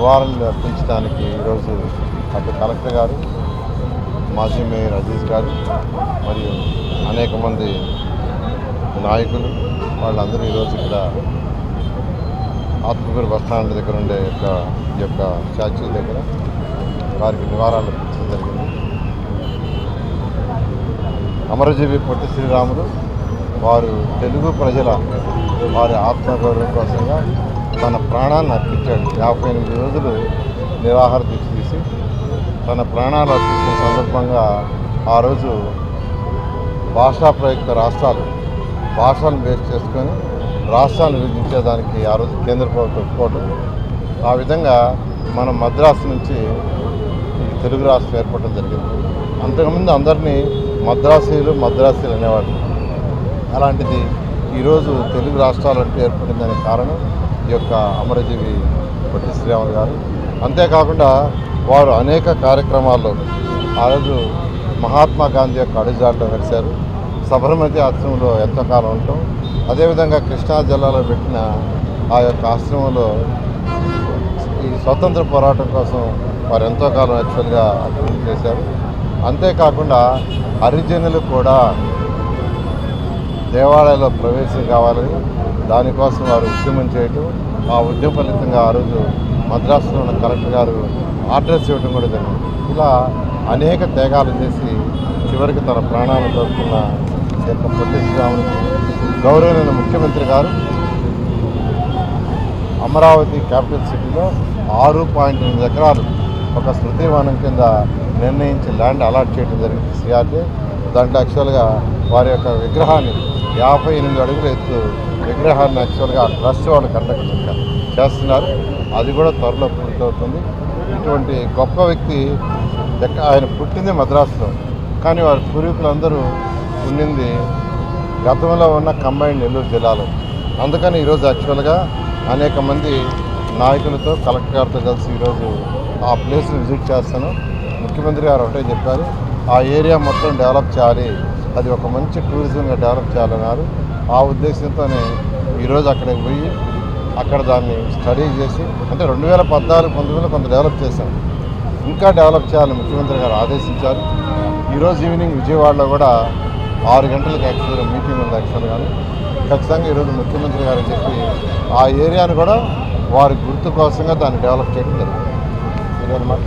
నివారణలు అర్పించడానికి ఈరోజు అటు కలెక్టర్ గారు మాజీ మేయర్ అజీజ్ గారు మరియు అనేక మంది నాయకులు వాళ్ళందరూ ఈరోజు ఇక్కడ ఆత్మకూరు బస్ స్టాండ్ దగ్గర ఉండే యొక్క ఈ యొక్క స్టాచ్యూ దగ్గర వారికి నివారణలు అర్పించడం జరిగింది. అమరజీవి పొట్టి శ్రీరాములు వారు తెలుగు ప్రజల వారి ఆత్మగౌరవం కోసంగా తన ప్రాణాన్ని అర్పించాడు. యాభై ఎనిమిది రోజులు నిరాహార దీక్ష తీసి తన ప్రాణాలు అర్పించిన సందర్భంగా ఆ రోజు భాషా ప్రయుక్త రాష్ట్రాలు భాషలను బేస్ చేసుకొని రాష్ట్రాలను విభజించేదానికి ఆ రోజు కేంద్ర ప్రభుత్వం ఒప్పుకోవటం. ఆ విధంగా మన మద్రాసు నుంచి ఈ తెలుగు రాష్ట్రం ఏర్పడడం జరిగింది. అంతకుముందు అందరినీ మద్రాసీలు మద్రాసీలు అనేవాళ్ళు. అలాంటిది ఈరోజు తెలుగు రాష్ట్రాలు అంటే ఏర్పడిందనే కారణం ఈ యొక్క అమరజీవి పొట్టి శ్రీరాములు గారు. అంతేకాకుండా వారు అనేక కార్యక్రమాల్లో ఆ రోజు మహాత్మా గాంధీ యొక్క అడుగుజాడలో నడిచారు. సబర్మతి ఆశ్రమంలో ఎంతో కాలం ఉంటాం అదేవిధంగా కృష్ణా జిల్లాలో పెట్టిన ఆ యొక్క ఆశ్రమంలో ఈ స్వతంత్ర పోరాటం కోసం వారు ఎంతో కాలం యాక్చువల్గా అభివృద్ధి చేశారు. అంతేకాకుండా హరిజనులు కూడా దేవాలయంలో ప్రవేశం కావాలని దానికోసం వారు ఉద్యమం చేయటం. ఆ ఉద్యమ ఫలితంగా ఆ రోజు మద్రాసులో ఉన్న కలెక్టర్ గారు ఆర్డర్స్ ఇవ్వడం కూడా జరిగింది. ఇలా అనేక త్యాగాలు చేసి చివరికి తన ప్రాణాలను కోరుకున్న యొక్క పొట్టి గౌరవమైన గౌరవనీయ ముఖ్యమంత్రి గారు అమరావతి క్యాపిటల్ సిటీలో ఆరు పాయింట్ ఎనిమిది ఎకరాలు ఒక స్మృతివనం కింద నిర్ణయించి ల్యాండ్ అలాట్ చేయడం జరిగింది. సిఆర్డీ దాంట్లో యాక్చువల్గా వారి యొక్క విగ్రహాన్ని యాభై ఎనిమిది అడుగుల ఎత్తు. విగ్రహాన్ని యాక్చువల్గా ఆ ట్రస్ట్ వాళ్ళు కండక్ట్ చేస్తున్నారు. అది కూడా త్వరలో పూర్తవుతుంది. ఇటువంటి గొప్ప వ్యక్తి ఆయన పుట్టింది మద్రాసులో. కానీ వారి పూర్వీకులందరూ ఉండింది గతంలో ఉన్న కంబైన్ నెల్లూరు జిల్లాలో. అందుకని ఈరోజు యాక్చువల్గా అనేక మంది నాయకులతో కలెక్టర్ గారితో కలిసి ఈరోజు ఆ ప్లేస్ని విజిట్ చేస్తాను. ముఖ్యమంత్రి గారు ఒకటే చెప్పారు ఆ ఏరియా మొత్తం డెవలప్ చేయాలి. అది ఒక మంచి టూరిజంగా డెవలప్ చేయాలన్నారు. ఆ ఉద్దేశంతోనే ఈరోజు అక్కడికి పోయి అక్కడ దాన్ని స్టడీ చేసి అంటే రెండు వేల పద్నాలుగు పంతొమ్మిదిలో కొంత డెవలప్ చేశాం. ఇంకా డెవలప్ చేయాలని ముఖ్యమంత్రి గారు ఆదేశించారు. ఈరోజు ఈవినింగ్ విజయవాడలో కూడా ఆరు గంటలకు యాక్చువల్గా మీటింగ్ ఉంది యాక్చువల్గా. ఖచ్చితంగా ఈరోజు ముఖ్యమంత్రి గారు చెప్పి ఆ ఏరియాను కూడా వారి గుర్తు కోసంగా దాన్ని డెవలప్ చేయడం జరిగింది. ఇదన్నమాట.